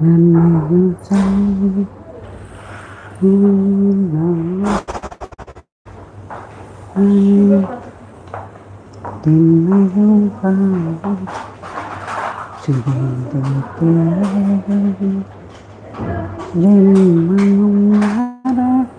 நன்மையும் சொல்லி திண்மையும் பாடும் சிதைந்து பிறகு ஜென்மமும் வர இங்கே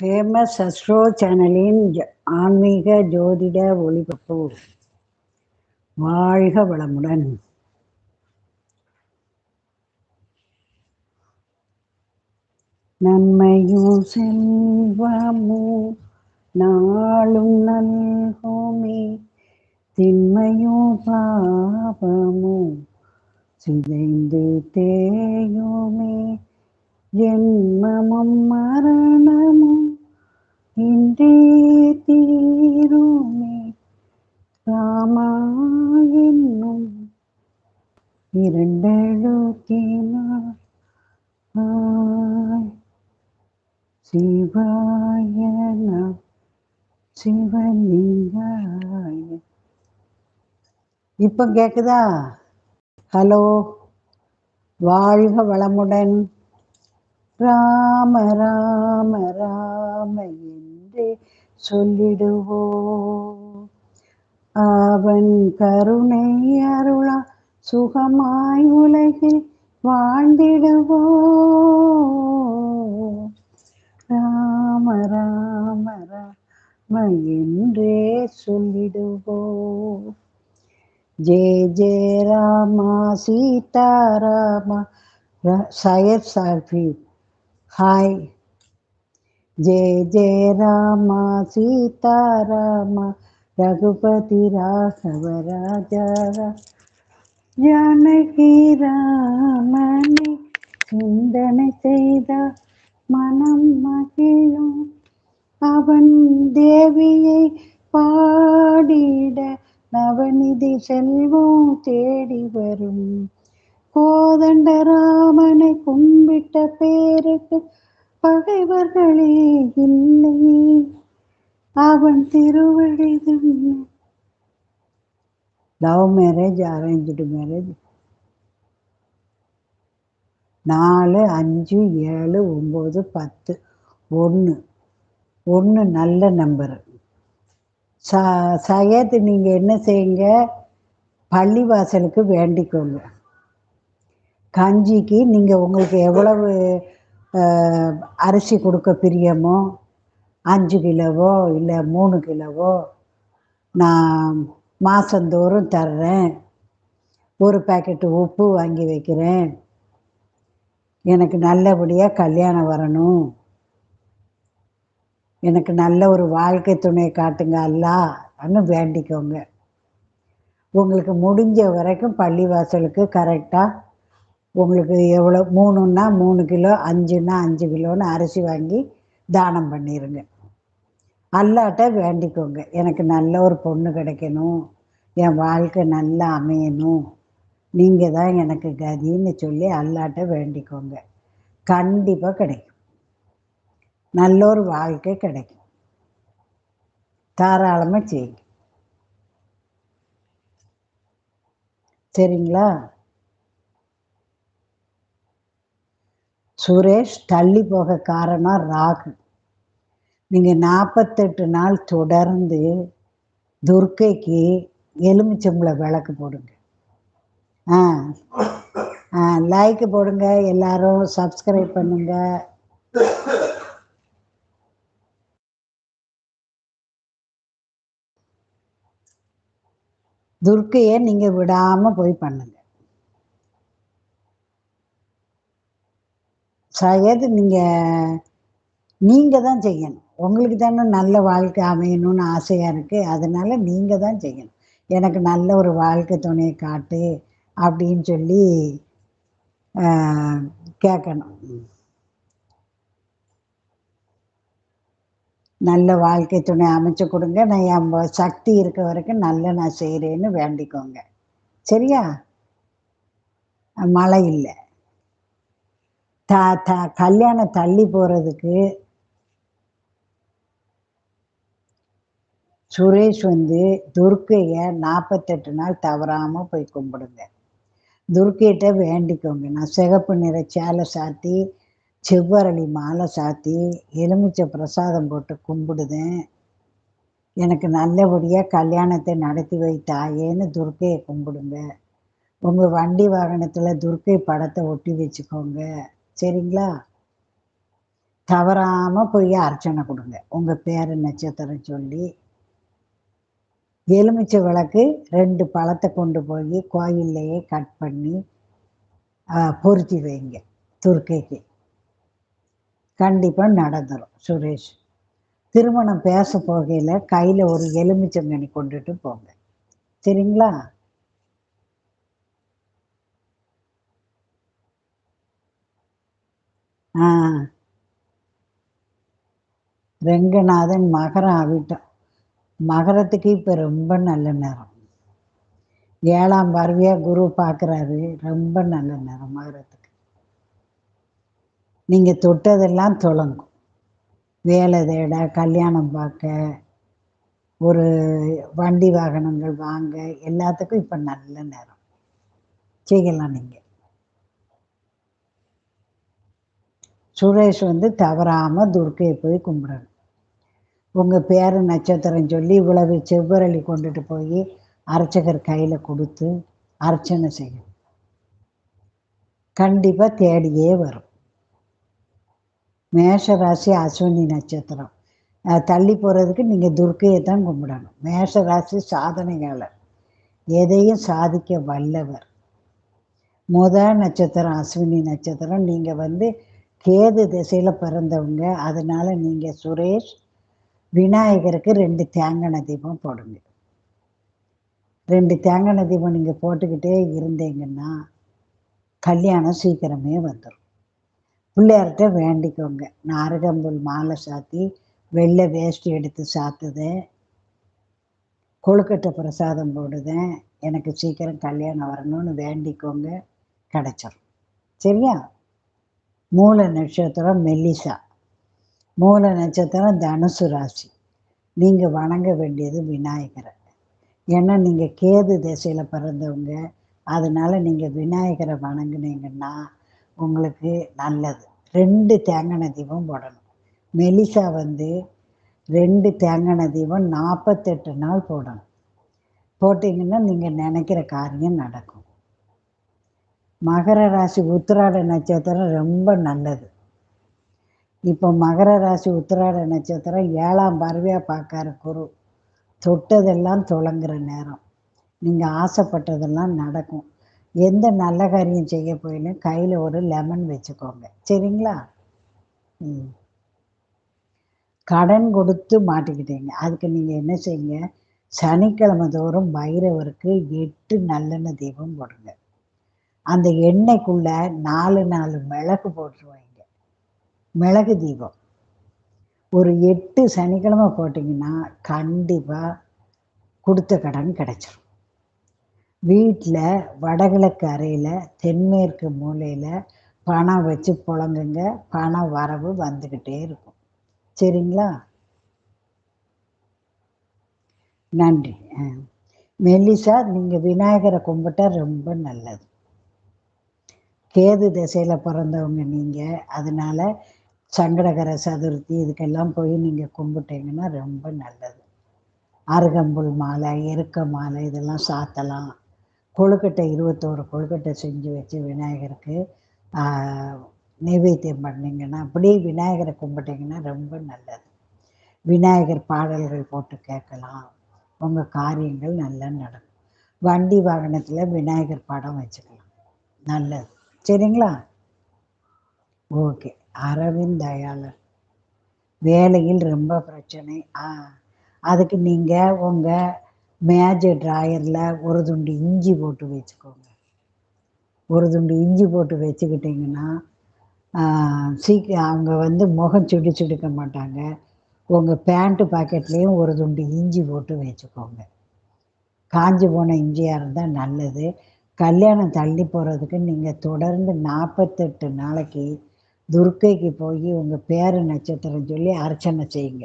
ஃபேமஸ் அஸ்ட்ரோ சேனலின் ஆன்மீக ஜோதிட ஒளிபரப்பு. வாழ்க வளமுடன். நன்மையும் செல்வமும் நாளும் நல்கோமே. திண்மையும் பாபமும் சிதைந்து தேயுமே. ஜென்மமும் மரணமும் இன்றே தீருமே ராமா என்னும் இரண்டெழுத்தினார் சிவாய நாம் சிவலிங்காய இப்போ கேக்குதா ஹலோ வாழ்க வளமுடன் ராம ராம ராம என்றே சொல்லிடுவோம் அவன் கருணை அருளா சுகமாய் உலகில் வாழ்ந்திடுவோம் ராம ராம ராம என்றே சொல்லிடுவோம் ஜெய ஜெய ராமா சீதாராமா ர- சையத் சாஃபி ஹாய் ஜெய ஜெய ராமா சீதாராமா ரகுபதி ராகவ ராஜா ரா- ஜானகி ராமனை சிந்தனை செய்த மனம் மகிழும். அவன் தேவியை பாடிட நவநிதி செல்வம் தேடி வரும். கோதண்ட ராமனை கும்பிட்ட பேருக்கு பகைவர்களே இல்லை. அவன் திருவடி லவ் மேரேஜ் அரேஞ்சு மேரேஜ் நாலு அஞ்சு ஏழு ஒம்பது பத்து. ஒன்று ஒன்று நல்ல நம்பரு ச சயத்து நீங்கள் என்ன செய்யுங்க? பள்ளிவாசலுக்கு வேண்டிக்கோங்க. கஞ்சிக்கு நீங்கள் உங்களுக்கு எவ்வளவு அரிசி கொடுக்க பிரியமோ? அஞ்சு கிலோவோ இல்லை மூணு கிலோவோ? நான் மாதந்தோறும் தர்றேன். ஒரு பாக்கெட்டு உப்பு வாங்கி வைக்கிறேன். எனக்கு நல்லபடியாக கல்யாணம் வரணும். எனக்கு நல்ல ஒரு வாழ்க்கை துணையை காட்டுங்க அல்லான்னு வேண்டிக்கோங்க. உங்களுக்கு முடிஞ்ச வரைக்கும் பள்ளிவாசலுக்கு கரெக்டாக உங்களுக்கு எவ்வளோ மூணுன்னா மூணு கிலோ அஞ்சுன்னா அஞ்சு கிலோன்னு அரிசி வாங்கி தானம் பண்ணிடுங்க அல்லாட்ட வேண்டிக்கோங்க. எனக்கு நல்ல ஒரு பொண்ணு கிடைக்கணும். என் வாழ்க்கை நல்லா அமையணும். நீங்கள் தான் எனக்கு கதின்னு சொல்லி அல்லாட்ட வேண்டிக்கோங்க. கண்டிப்பாக கிடைக்கும். நல்ல ஒரு வாழ்க்கை கிடைக்கும். தாராளமாக செய்யுங்க. சரிங்களா? சுரேஷ் தள்ளி போக காரணம் ராகு. நீங்கள் நாற்பத்தெட்டு நாள் தொடர்ந்து துர்க்கைக்கு எலுமிச்சம்பளை விளக்கு போடுங்க. ஆ ஆ லைக் போடுங்க எல்லாரும் சப்ஸ்கிரைப் பண்ணுங்க. துர்க்கையை நீங்கள் விடாமல் போய் பண்ணுங்க. சயது நீங்கள் நீங்கள் தான் செய்யணும். உங்களுக்கு தானே நல்ல வாழ்க்கை அமையணும்னு ஆசையாக இருக்குது அதனால் நீங்கள் தான் செய்யணும். எனக்கு நல்ல ஒரு வாழ்க்கை துணையை காட்டு அப்படின்னு சொல்லி கேட்கணும். நல்ல வாழ்க்கை துணை அமைச்சு கொடுங்க. நான் என் சக்தி இருக்க வரைக்கும் நல்ல நான் செய்கிறேன்னு வேண்டிக்கோங்க. சரியா? மழை இல்லை. த த கல்யாணம் தள்ளி போகிறதுக்கு சுரேஷ் வந்து துர்க்கையை நாற்பத்தெட்டு நாள் தவறாமல் போய் கும்பிடுங்க. துர்க்கையிட்ட வேண்டிக்கோங்க. நான் சிகப்பு நிற சேலை சாத்தி செவ்வரளி மாலை சாத்தி எலுமிச்சை பிரசாதம் போட்டு கும்பிடுதேன். எனக்கு நல்லபடியாக கல்யாணத்தை நடத்தி வைத்தாயேன்னு துர்க்கையை கும்பிடுங்க. உங்கள் வண்டி வாகனத்தில் துர்க்கை படத்தை ஒட்டி வச்சுக்கோங்க. சரிங்களா? தவறாமல் போய் அர்ச்சனை கொடுங்க. உங்கள் பேர் நட்சத்திரம் சொல்லி எலுமிச்சை விளக்கு ரெண்டு பழத்தை கொண்டு போய் கோயில்லையே கட் பண்ணி ஆ, பொருத்தி வைங்க துர்க்கைக்கு. கண்டிப்பாக நடந்துடும் சுரேஷ். திருமணம் பேச போகையில் கையில் ஒரு எலுமிச்சங்கனி கொண்டுட்டு போங்க. சரிங்களா ஆ ரெங்கநாதன் மகரம் அவிட்டம் மகரத்துக்கு இப்போ ரொம்ப நல்ல நேரம். ஏழாம் பார்வையா குரு பார்க்குறாரு ரொம்ப நல்ல நேரம் மகரத்துக்கு. நீங்கள் தொட்டதெல்லாம் தொடங்கும் வேலை தேட கல்யாணம் பார்க்க ஒரு வண்டி வாகனங்கள் வாங்க எல்லாத்துக்கும் இப்போ நல்ல நேரம். செய்யலாம் நீங்கள் சுரேஷ் வந்து தவறாமல் துர்க்கையை போய் கும்பிடணும். உங்கள் பேர் நட்சத்திரம் சொல்லி இவ்வளவு செவ்வரளி கொண்டுட்டு போய் அர்ச்சகர் கையில் கொடுத்து அர்ச்சனை செய்யும். கண்டிப்பாக தேடியே வரும். மேஷ ராசி அஸ்வினி நட்சத்திரம். தள்ளி போகிறதுக்கு நீங்கள் துர்க்கையை தான் கும்பிடணும். மேஷ ராசி சாதனையாளர். எதையும் சாதிக்க வல்லவர். முத நட்சத்திரம் அஸ்வினி நட்சத்திரம். நீங்கள் வந்து கேது திசையில் பிறந்தவங்க. அதனால நீங்கள் சுரேஷ் விநாயகருக்கு ரெண்டு தேங்காய் தீபம் போடுங்க. ரெண்டு தேங்காய் தீபம் நீங்கள் போட்டுக்கிட்டே இருந்தீங்கன்னா கல்யாணம் சீக்கிரமே வந்துடும் பிள்ளையார்கிட்ட வேண்டிக்கோங்க. நான் அருகம்புல் மாலை சாத்தி வெள்ளை வேஷ்டி எடுத்து சாத்துதேன் கொழுக்கட்டை பிரசாதம் போடுதேன் எனக்கு சீக்கிரம் கல்யாணம் வரணும்னு வேண்டிக்கோங்க. கிடைச்சிரும். சரியா? மூல நட்சத்திரம் மெல்லிசா. மூல நட்சத்திரம் தனுசு ராசி. நீங்கள் வணங்க வேண்டியது விநாயகரை. ஏன்னா நீங்கள் கேது திசையில் பிறந்தவங்க. அதனால் நீங்கள் விநாயகரை வணங்குனீங்கன்னா உங்களுக்கு நல்லது. ரெண்டு தேங்காய் தீபம் போடணும். மெலிசா வந்து ரெண்டு தேங்காய் தீபம் நாற்பத்தெட்டு நாள் போடணும். போட்டிங்கன்னா நீங்கள் நினைக்கிற காரியம் நடக்கும். மகர ராசி உத்திராட நட்சத்திரம் ரொம்ப நல்லது. இப்போ மகர ராசி உத்திராட நட்சத்திரம் ஏழாம் பார்வையாக பார்க்காரு குரு. தொட்டதெல்லாம் தொடங்குற நேரம். நீங்கள் ஆசைப்பட்டதெல்லாம் நடக்கும். எந்த நல்ல காரியம் செய்ய போயிலும் கையில் ஒரு லெமன் வச்சுக்கோங்க. சரிங்களா? ம். கடன் கொடுத்து மாட்டிக்கிட்டீங்க. அதுக்கு நீங்கள் என்ன செய்யுங்க? சனிக்கிழமை தோறும் பைரவருக்கு எட்டு நல்லெண்ணெய் தீபம் போடுங்க. அந்த எண்ணெய்க்குள்ள நாலு நாலு மிளகு போட்டுருவாங்க. மிளகு தீபம். ஒரு எட்டு சனிக்கிழமை போட்டிங்கன்னா கண்டிப்பாக கொடுத்த கடன் கிடச்சிரும். வீட்டில் வடகிழக்கு அறையில் தென்மேற்கு மூலையில் பணம் வச்சு புழங்குங்க. பணம் வரவு வந்துக்கிட்டே இருக்கும். சரிங்களா? நன்றி. ஆ. மெல்லிசா நீங்கள் விநாயகரை கும்பிட்டா ரொம்ப நல்லது. கேது திசையில் பிறந்தவங்க நீங்கள் அதனால சங்கடகர சதுர்த்தி இதுக்கெல்லாம் போய் நீங்கள் கும்பிட்டீங்கன்னா ரொம்ப நல்லது. அருகம்புல் மாலை எருக்க மாலை இதெல்லாம் சாத்தலாம். கொழுக்கட்டை இருபத்தோரு கொழுக்கட்டை செஞ்சு வச்சு விநாயகருக்கு நைவேத்தியம் பண்ணிங்கன்னா அப்படியே விநாயகரை கும்பிட்டீங்கன்னா ரொம்ப நல்லது. விநாயகர் பாடல்கள் போட்டு கேட்கலாம். உங்கள் காரியங்கள் நல்லா நடக்கும். வண்டி வாகனத்தில் விநாயகர் படம் வச்சுக்கலாம். நல்லது. சரிங்களா? ஓகே. அரவிந்த் தயாளர் வேலையில் ரொம்ப பிரச்சனை. ஆ. அதுக்கு நீங்கள் உங்கள் மேஜர் ட்ராயரில் ஒரு துண்டு இஞ்சி போட்டு வச்சுக்கோங்க. ஒரு துண்டு இஞ்சி போட்டு வச்சுக்கிட்டிங்கன்னா சீக்கிரம் அவங்க வந்து முகம் சுடி சுடிக்க மாட்டாங்க. உங்கள் பேண்ட்டு பாக்கெட்லேயும் ஒரு துண்டு இஞ்சி போட்டு வச்சுக்கோங்க. காஞ்சி போன இஞ்சியாக இருந்தால் நல்லது. கல்யாணம் தள்ளி போகிறதுக்கு நீங்கள் தொடர்ந்து நாற்பத்தெட்டு நாளைக்கு துர்க்கைக்கு போய் உங்கள் பேரு நட்சத்திரம் சொல்லி அர்ச்சனை செய்யுங்க.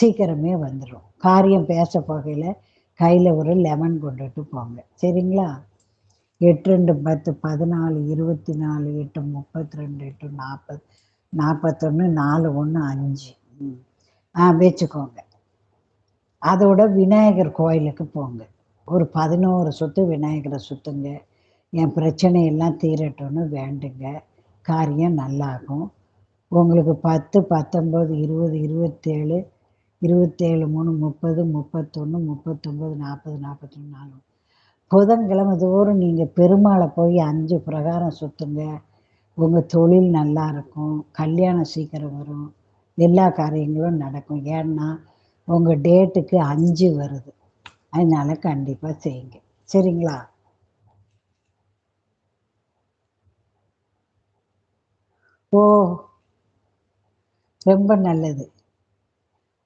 சீக்கிரமே வந்துடும் காரியம் பேச போகையில் கையில் ஒரு லெமன் கொண்டுட்டு போங்க. சரிங்களா? எட்டு ரெண்டு பத்து பதினாலு இருபத்தி நாலு எட்டு முப்பத்தி ரெண்டு எட்டு நாற்பது நாற்பத்தொன்று நாலு ஒன்று அஞ்சு. ம். ஆ வச்சுக்கோங்க. அதோட விநாயகர் கோயிலுக்கு போங்க. ஒரு பதினோரு சொத்து விநாயகரை சுற்றுங்க என் பிரச்சனையெல்லாம் தீரட்டும்னு வேண்டுங்க. காரியம் நல்லாகும். உங்களுக்கு பத்து பத்தொம்பது இருபது இருபத்தேழு இருபத்தேழு மூணு முப்பது முப்பத்தொன்று முப்பத்தொம்பது நாற்பது நாற்பத்தொன்று நாலு புதன்கிழமை தோறும் நீங்கள் பெருமாளை போய் அஞ்சு பிரகாரம் சுற்றுங்க உங்கள் தொழில் நல்லா இருக்கும். கல்யாணம் சீக்கிரம் வரும். எல்லா காரியங்களும் நடக்கும். ஏன்னா உங்கள் டேட்டுக்கு அஞ்சு வருது. அதனால கண்டிப்பாக செய்யுங்க. சரிங்களா? ஓ ரொம்ப நல்லது.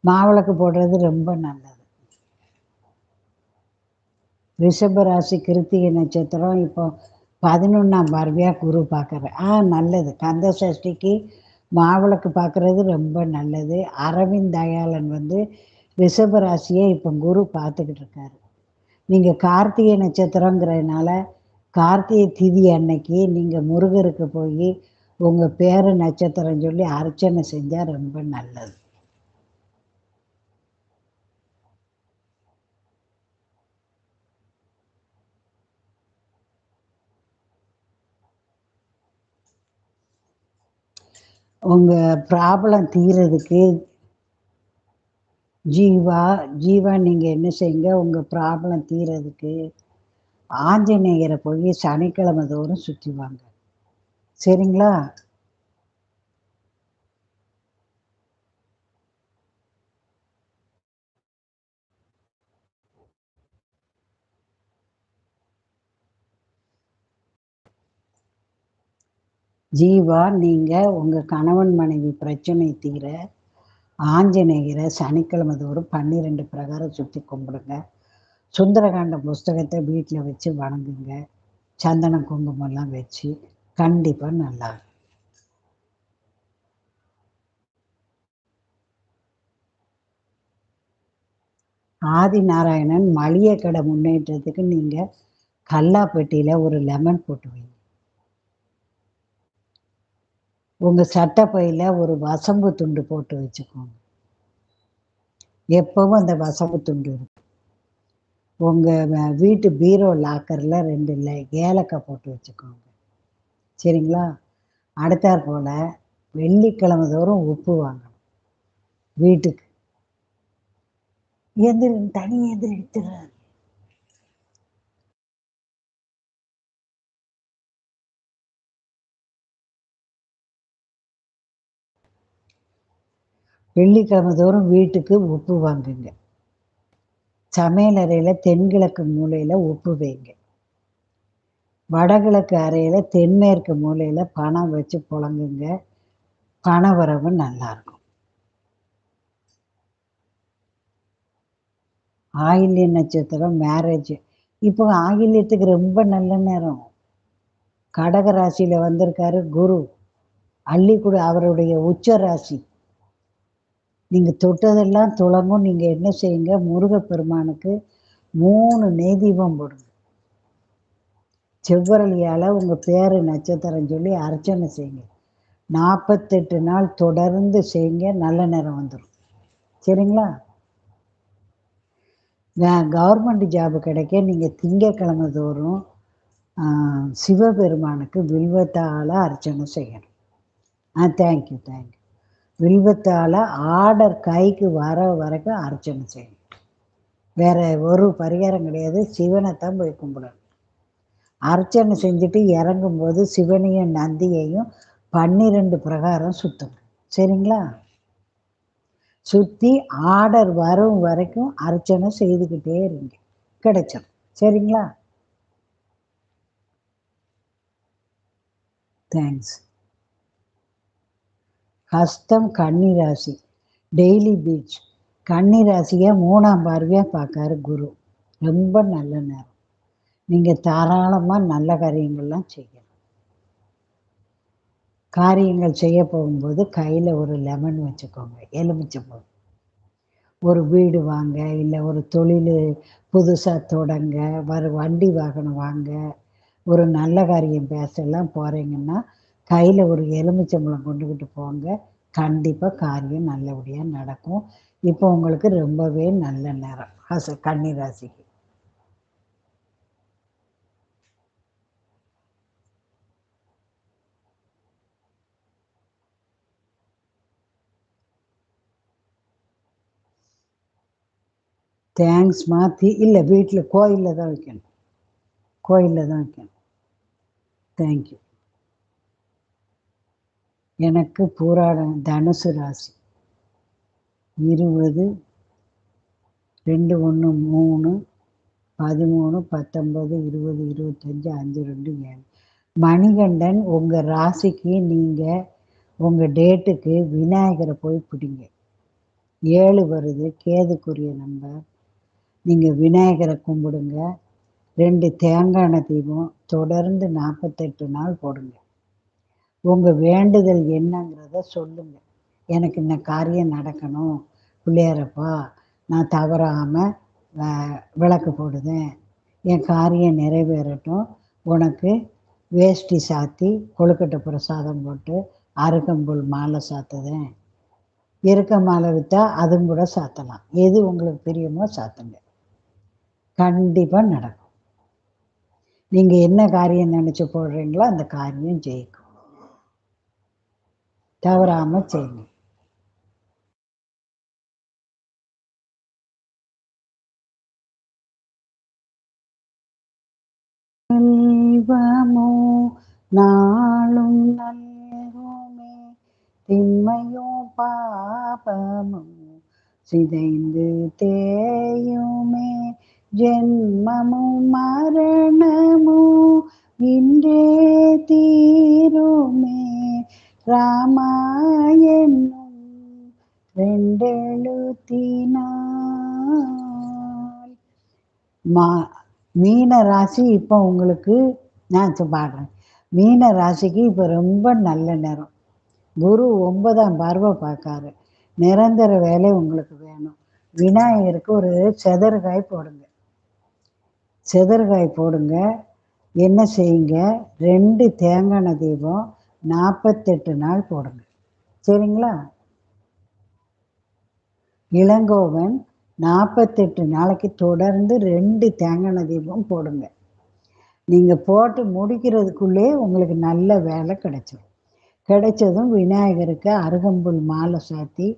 மாவிளக்கு போடுறது ரொம்ப நல்லது. ரிஷப ராசி கிருத்திகை நட்சத்திரம் இப்போ பதினொன்றாம் பார்வையாக குரு பார்க்குறேன் ஆ நல்லது. கந்த சஷ்டிக்கு மாவிளக்கு பார்க்குறது ரொம்ப நல்லது. அரவிந்த் தயாளன் வந்து ரிஷப ராசியை இப்போ குரு பார்த்துக்கிட்டு இருக்காரு. நீங்கள் கார்த்திகை நட்சத்திரங்கிறதுனால கார்த்திகை திதி அன்னைக்கு நீங்கள் முருகருக்கு போய் உங்கள் பேர நட்சத்திரம் சொல்லி அர்ச்சனை செஞ்சால் ரொம்ப நல்லது. உங்கள் ப்ராப்ளம் தீர்றதுக்கு ஜீவா ஜீவா நீங்கள் என்ன செய்யுங்க? உங்கள் ப்ராப்ளம் தீர்றதுக்கு ஆஞ்சநேயரை போய் சனிக்கிழமை தோறும் சுற்றி வாங்க. சரிங்களா? ஜீவா நீங்கள் உங்கள் கணவன் மனைவி பிரச்சனை தீர ஆஞ்சநேயரை சனிக்கிழமை தோறும் பன்னிரெண்டு பிரகாரம் சுற்றி கும்பிடுங்க. சுந்தரகாண்ட புஸ்தகத்தை வீட்டில் வச்சு வணங்குங்க. சந்தனம் குங்குமம்லாம் வச்சு கண்டிப்பாக நல்லா ஆதி நாராயணன் மளிகை கடை முன்னேற்றத்துக்கு நீங்கள் கல்லாப்பெட்டியில் ஒரு லெமன் போட்டு வைங்க. உங்கள் சட்டப்பையில் ஒரு வசம்பு துண்டு போட்டு வச்சுக்கோங்க. எப்பவும் அந்த வசம்பு துண்டு இருக்கும். உங்கள் வீட்டு பீரோ லாக்கரில் ரெண்டு இல்லை ஏலக்காய் போட்டு வச்சுக்கோங்க. சரிங்களா? அடுத்தாற் போல் வெள்ளிக்கிழமை தோறும் உப்பு வாங்கணும். வீட்டுக்கு. எந்திரி தனி எந்திரி வெள்ளிக்கிழமை தோறும் வீட்டுக்கு உப்பு வாங்குங்க. சமையல் அறையில் தென்கிழக்கு மூலையில் உப்பு வைங்க. வடகிழக்கு அறையில் தென்மேற்கு மூலையில் பணம் வச்சு புழங்குங்க. பண வரவு நல்லாயிருக்கும் ஆயில்ய நட்சத்திரம் மேரேஜ். இப்போ ஆயில்யத்துக்கு ரொம்ப நல்ல நேரம். கடக ராசியில் வந்திருக்காரு குரு. அள்ளிக்குடி அவருடைய உச்ச ராசி நீங்கள் தொட்டதெல்லாம் துளங்கும். நீங்கள் என்ன செய்யுங்க? முருகப்பெருமானுக்கு மூணு நெய்தீபம் போடுங்க. செவ்வரளியால் உங்கள் பேர் நட்சத்திரம் சொல்லி அர்ச்சனை செய்யுங்க. நாற்பத்தெட்டு நாள் தொடர்ந்து செய்யுங்க. நல்ல நேரம் வந்துடும் சரிங்களா? கவர்மெண்ட் ஜாப் கிடைக்க நீங்கள் திங்கக்கிழமை தோறும் சிவபெருமானுக்கு வில்வத்தால் அர்ச்சனை செய்யணும். ஆ தேங்க்யூ தேங்க்யூ வில்வத்தால் ஆர்டர் கைக்கு வர வரைக்கும் அர்ச்சனை செய்யணும். வேற ஒரு பரிகாரம் கிடையாது. சிவனை தான் போய் கும்பிடணும். அர்ச்சனை செஞ்சுட்டு இறங்கும்போது சிவனையும் நந்தியையும் பன்னிரெண்டு பிரகாரம் சுத்தணும். சரிங்களா? சுற்றி ஆர்டர் வரும் வரைக்கும் அர்ச்சனை செய்துக்கிட்டே இருங்க. கிடைச்சிடும் சரிங்களா? தேங்க்ஸ் ஹஸ்தம் கன்னிராசி. டெய்லி பீச். கன்னிராசியை மூணாம் பார்வையாக பார்க்காரு குரு. ரொம்ப நல்ல நேரம். நீங்கள் தாராளமாக நல்ல காரியங்கள்லாம் செய்யணும் காரியங்கள் செய்ய போகும்போது கையில் ஒரு லெமன் வச்சுக்கோங்க. எலுமிச்சம்பழம். ஒரு வீடு வாங்க இல்லை ஒரு தொழில் புதுசாக தொடங்க வர வண்டி வாகனம் வாங்க ஒரு நல்ல காரியம் பேசலாம் போகிறீங்கன்னா கையில் ஒரு எலுமிச்சம்பழம் கொண்டுக்கிட்டு போங்க. கண்டிப்பாக காரியம் நல்லபடியாக நடக்கும். இப்போ உங்களுக்கு ரொம்பவே நல்ல நேரம். ஹச கன்னி ராசிக்கு. தேங்க்ஸ் மாற்றி இல்லை வீட்டில் கோயிலில் தான் வைக்கணும். கோயிலில் தான் வைக்கணும். தேங்க்யூ எனக்கு பூராடம் தனுசு ராசி. இருபது ரெண்டு ஒன்று மூணு பதிமூணு பத்தொம்பது இருபது இருபத்தஞ்சி அஞ்சு ரெண்டு ஏழு. மணிகண்டன் உங்கள் ராசிக்கு நீங்கள் உங்கள் டேட்டுக்கு விநாயகரை போய் பிடிங்க. ஏழு வருது கேதுக்குரிய நம்பர் நீங்கள் விநாயகரை கும்பிடுங்க. ரெண்டு தேங்காய் தீபம் தொடர்ந்து நாற்பத்தெட்டு நாள் போடுங்க. உங்கள் வேண்டுதல் என்னங்கிறத சொல்லுங்க. எனக்கு இந்த காரியம் நடக்கணும். பிள்ளையாரப்பா நான் தவறாமல் விளக்கு போடுதேன். என் காரியம் நிறைவேறட்டும். உனக்கு வேஷ்டி சாத்தி கொழுக்கட்டை பிரசாதம் போட்டு அருகம்புல் மாலை சாத்துதேன். இருக்க மாலை விற்றா அதுவும் கூட சாத்தலாம். எது உங்களுக்கு பிரியமோ சாத்துங்க. கண்டிப்பாக நடக்கும். நீங்கள் என்ன காரியம் நினச்சி போடுறீங்களோ அந்த காரியம் ஜெயிக்கும். தவறாமல் செய்யுங்க செல்வமோ நாளும் நல்குமே திண்மையோ பாபமோ சிதைந்து தேயுமே ஜென்மமும் மரணமும் இன்றே தீருமே ராமாயணம் ரெண்டெழுத்தினால். மா மீன ராசி இப்போ உங்களுக்கு நான் பாடுறேன். மீன ராசிக்கு இப்போ ரொம்ப நல்ல நேரம். குரு ஒன்பதாம் பார்வை பார்க்காரு. நிரந்தர வேலை உங்களுக்கு வேணும். விநாயகருக்கு ஒரு செதறுகாய் போடுங்க. செதறுகாய் போடுங்க. என்ன செய்யுங்க? ரெண்டு தேங்காய் தீபம் நாற்பத்தெட்டு நாள் போடுங்க. சரிங்களா? இளங்கோவன் நாற்பத்தெட்டு நாளைக்கு தொடர்ந்து ரெண்டு தேங்காய் தீபம் போடுங்க. நீங்கள் போட்டு முடிக்கிறதுக்குள்ளே உங்களுக்கு நல்ல வேலை கிடைச்சிடும் கிடைச்சதும் விநாயகருக்கு அருகம்புல் மாலை சாத்தி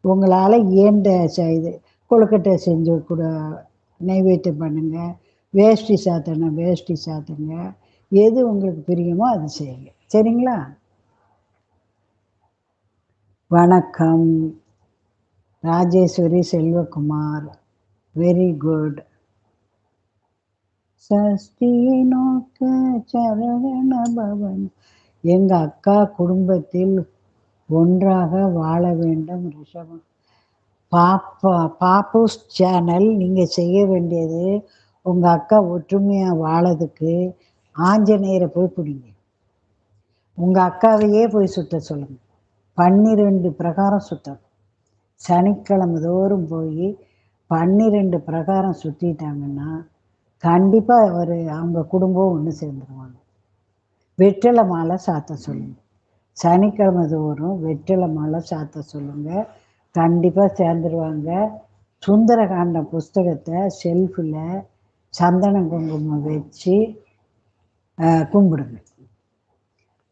உங்களால் இயன்ற இது கொழுக்கட்டை செஞ்சு கூட நைவேத்தியம் பண்ணுங்கள் வேஷ்டி சாத்தணும் வேஷ்டி சாத்துங்க. எது உங்களுக்கு பிரியமோ அது செய்யுங்க. சரிங்களா? வணக்கம். ராஜேஸ்வரி செல்வகுமார். வெரி குட் சஷ்டியை நோக்க சரவண பவன். எங்க அக்கா குடும்பத்தில் ஒன்றாக வாழ வேண்டும் ரிஷபம். பாப்பா பாப்பூஸ் சேனல் நீங்கள் செய்ய வேண்டியது உங்கள் அக்கா ஒற்றுமையாக வாழதுக்கு ஆஞ்சநேயரை போய் பிடிங்க. உங்கள் அக்காவையே போய் சுத்த சொல்லுங்கள் பன்னிரெண்டு பிரகாரம் சுத்தணும். சனிக்கிழமை தோறும் போய் பன்னிரெண்டு பிரகாரம் சுற்றிட்டாங்கன்னா கண்டிப்பாக ஒரு அவங்க குடும்பம் ஒன்று சேர்ந்துருவாங்க. வெற்றிலை மாலை சாத்த சொல்லுங்கள் சனிக்கிழமை தோறும் வெற்றிலை மாலை சாத்த சொல்லுங்கள் கண்டிப்பாக சேர்ந்துருவாங்க. சுந்தரகாண்ட புஸ்தகத்தை ஷெல்ஃபில் சந்தன குங்குமம் வச்சு கும்பிடுங்க.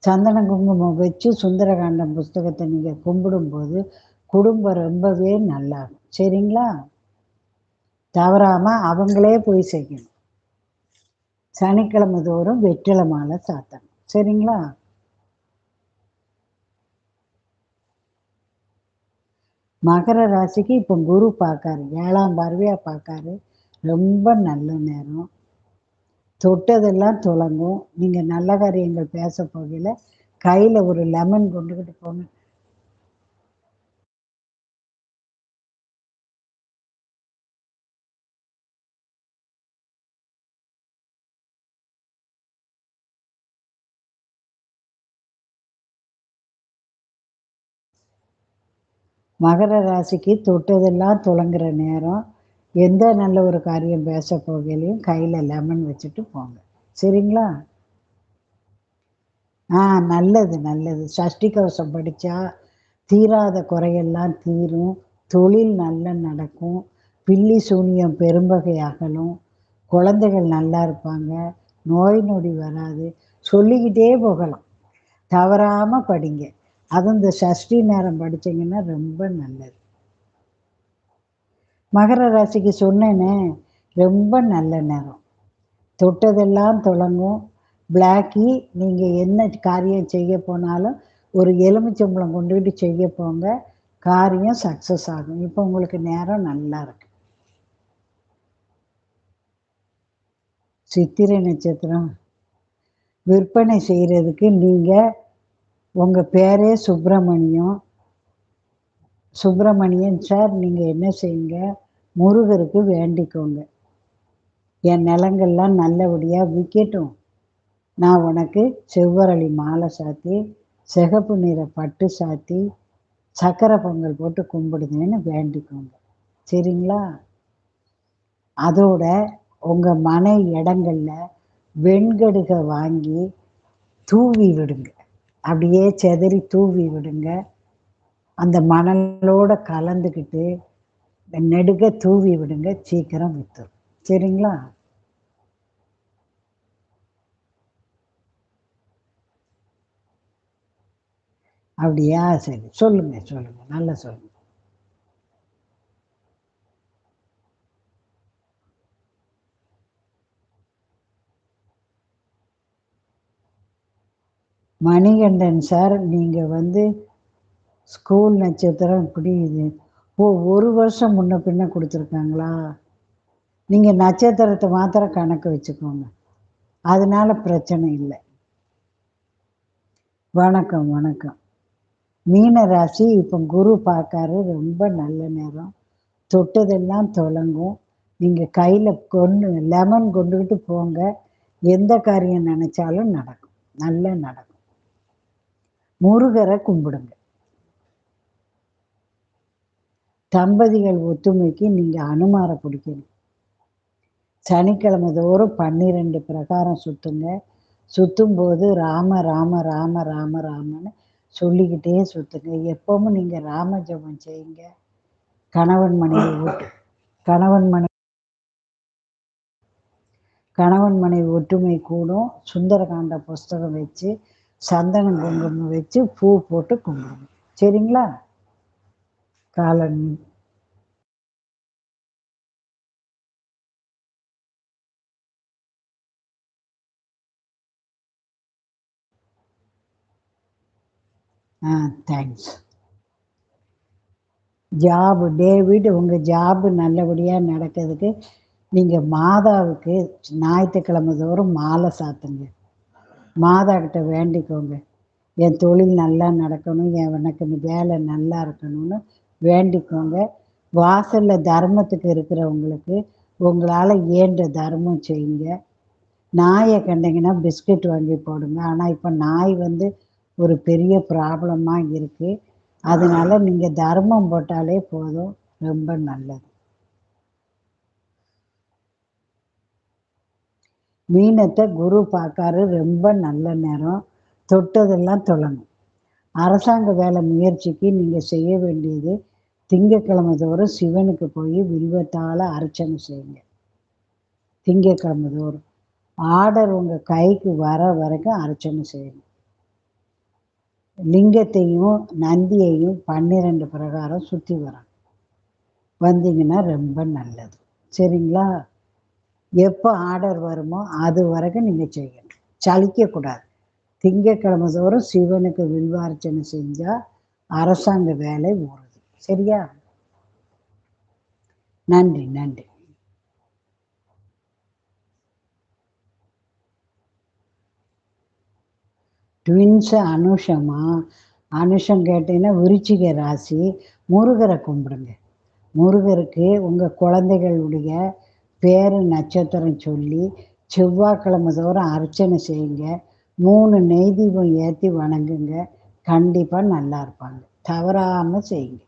சந்தன குங்குமம் வச்சு சுந்தரகாண்டம் புஸ்தகத்தை நீங்கள் கும்பிடும்போது குடும்பம் ரொம்பவே நல்லா சரிங்களா? தவறாமல் அவங்களே போய் செய்யணும். சனிக்கிழமை தோறும் வெற்றிலை மாலை சாத்தணும். சரிங்களா? மகர ராசிக்கு இப்போ குரு பார்க்காரு. ஏழாம் பார்வையாக பார்க்காரு. ரொம்ப நல்ல நேரம். தொட்டதெல்லாம் துளங்கும் நீங்கள் நல்ல காரியங்கள் பேச போகையில் கையில் ஒரு லெமன் கொண்டுக்கிட்டு போங்க. மகர ராசிக்கு தொட்டதெல்லாம் துளங்குற நேரம். எந்த நல்ல ஒரு காரியம் பேச போகலையும் கையில் லெமன் வச்சுட்டு போங்க. சரிங்களா? ஆ நல்லது நல்லது. சஷ்டி கவசம் படித்தா தீராத குறையெல்லாம் தீரும். தொழில் நல்லா நடக்கும். பில்லி சூனியம் பெரும்பகை அகலும். குழந்தைகள் நல்லா இருப்பாங்க. நோய் நொடி வராது. சொல்லிக்கிட்டே போகலாம். தவறாமல் படிங்க. அதுவும் இந்த சஷ்டி நேரம் படித்தீங்கன்னா ரொம்ப நல்லது. மகர ராசிக்கு சொன்னேனே ரொம்ப நல்ல நேரம். தொட்டதெல்லாம் தொடங்கும். பிளாக்கி நீங்கள் என்ன காரியம் செய்ய போனாலும் ஒரு எலுமிச்சம்பளம் கொண்டுகிட்டு செய்ய போங்க. காரியம் சக்ஸஸ் ஆகும். இப்போ உங்களுக்கு நேரம் நல்லா இருக்கு. சித்திரை நட்சத்திரம். விற்பனை செய்கிறதுக்கு நீங்கள் உங்கள் பேரே சுப்பிரமணியம். சுப்பிரமணியன் சார் நீங்கள் என்ன செய்யுங்க? முருகருக்கு வேண்டிக்கோங்க. என் நிலங்கள்லாம் நல்லபடியாக விற்கட்டும் நான் உனக்கு செவ்வரளி மாலை சாத்தி சிகப்பு நிற பட்டு சாத்தி சக்கரை பொங்கல் போட்டு கும்பிடுங்கன்னு வேண்டிக்கோங்க. சரிங்களா? அதோட உங்கள் மனை இடங்களில் வெண்கடுகை வாங்கி தூவி விடுங்க. அப்படியே செதறி தூவி விடுங்க. அந்த மணலோட கலந்துக்கிட்டு நெடுக தூவி விடுங்க சீக்கிரம் வித்துரும். சரிங்களா? அப்படியா? சரி. சொல்லுங்க சொல்லுங்க. நல்லா சொல்லுங்க. மணிகண்டன் சார் நீங்கள் வந்து ஸ்கூல் நட்சத்திரம் இப்படி இது ஓ ஒரு வருஷம் முன்ன பின்ன கொடுத்துருக்காங்களா? நீங்கள் நட்சத்திரத்தை மாத்திரம் கணக்கு வச்சுக்கோங்க. அதனால பிரச்சனை இல்லை. வணக்கம் வணக்கம். மீன ராசி இப்போ குரு பார்க்காரு ரொம்ப நல்ல நேரம். தொட்டதெல்லாம் தொலங்கும். நீங்கள் கையில் கொண்டு லெமன் கொண்டுக்கிட்டு போங்க. எந்த காரியம் நினச்சாலும் நடக்கும். நல்லா நடக்கும். முருகரை கும்பிடுங்க. தம்பதிகள் ஒத்துமைக்கு நீங்கள் அனுமார பிடிக்கணும். சனிக்கிழமை தோறும் பன்னிரெண்டு பிரகாரம் சுற்றுங்க சுற்றும் போது ராம ராம ராம ராம ராமன்னு சொல்லிக்கிட்டே சுற்றுங்க எப்பவும் நீங்கள் ராம ஜபம் செய்யுங்க. கணவன் மனைவி ஒட்டு கணவன் மனைவி கணவன் மனைவி ஒற்றுமை கூடும். சுந்தரகாண்ட புஸ்தகம் வச்சு சந்தனம் குங்குமம் வச்சு பூ போட்டு கும்பிடணும் சரிங்களா? காலன். தேங்க்ஸ் ஜாபு டேவிட் உங்கள் ஜாபு நல்லபடியாக நடக்கிறதுக்கு நீங்கள் மாதாவுக்கு ஞாயிற்றுக்கிழமை தோறும் மாலை சாத்துங்க. மாதா கிட்ட வேண்டிக்கோங்க. என் தொழில் நல்லா நடக்கணும் என் எனக்கு வேலை நல்லா இருக்கணும்னு வேண்டிக்கோங்க. வாசலில் தர்மத்துக்கு இருக்கிறவங்களுக்கு உங்களால் இயன்ற தர்மம் செய்யுங்க. நாயை கண்டிங்கன்னா பிஸ்கட் வாங்கி போடுங்க. ஆனால் இப்போ நாய் வந்து ஒரு பெரிய ப்ராப்ளமாக இருக்குது அதனால நீங்கள் தர்மம் போட்டாலே போதும். ரொம்ப நல்லது. மீனத்தை குரு பார்க்காரு. ரொம்ப நல்ல நேரம். தொட்டதெல்லாம் தொழணும். அரசாங்க வேலை முயற்சிக்கு நீங்கள் செய்ய வேண்டியது திங்கக்கிழமை தோறும் சிவனுக்கு போய் வில்வத்தால் அர்ச்சனை செய்யுங்க. திங்கக்கிழமை தோறும். ஆர்டர் உங்கள் கைக்கு வர வரைக்கும் அர்ச்சனை செய்யணும் லிங்கத்தையும் நந்தியையும் பன்னிரெண்டு பிரகாரம் சுற்றி வரணும். வந்தீங்கன்னா ரொம்ப நல்லது. சரிங்களா? எப்போ ஆர்டர் வருமோ அது வரைக்கும் நீங்கள் செய்யணும். சலிக்கக்கூடாது திங்கக்கிழமை தோறும் சிவனுக்கு வில்வார்ச்சனை செஞ்சால் அரசாங்க வேலை ஊறும் சரியா? நன்றி நன்றி. ட்வின்ஸ் அனுஷமா? அனுஷம் கேட்டீங்கன்னா விருச்சிக ராசி முருகரை கும்பிடுங்க. முருகருக்கு உங்கள் குழந்தைகளுடைய பேரு நட்சத்திரம் சொல்லி செவ்வாய்க்கிழமை தோறும் அர்ச்சனை செய்யுங்க. மூணு நெய் தீபம் ஏற்றி வணங்குங்க. கண்டிப்பாக நல்லா இருப்பாங்க. தவறாமல் செய்யுங்க.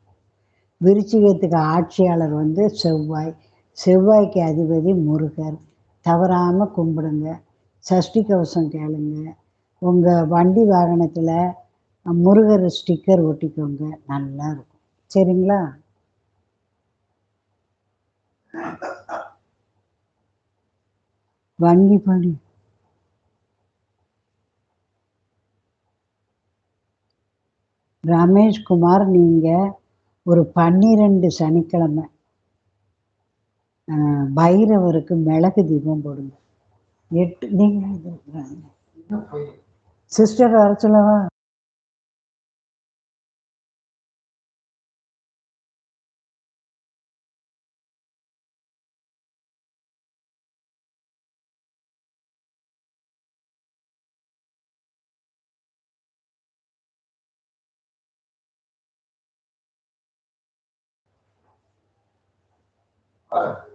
விருச்சிகத்துக்கு ஆட்சியாளர் வந்து செவ்வாய். செவ்வாய்க்கு அதிபதி முருகர். தவறாமல் கும்பிடுங்க. சஷ்டி கவசம் கேளுங்க. உங்கள் வண்டி வாகனத்தில் முருகர் ஸ்டிக்கர் ஒட்டிக்கோங்க. நல்லா இருக்கும். சரிங்களா? வண்டி பணி ரமேஷ்குமார் நீங்கள் ஒரு பன்னிரெண்டு சனிக்கிழமை ஆஹ், பைரவருக்கு மிளகு தீபம் போடுங்க. எட்டு நீங்கள் சிஸ்டர் வர சொல்லவா? Uh,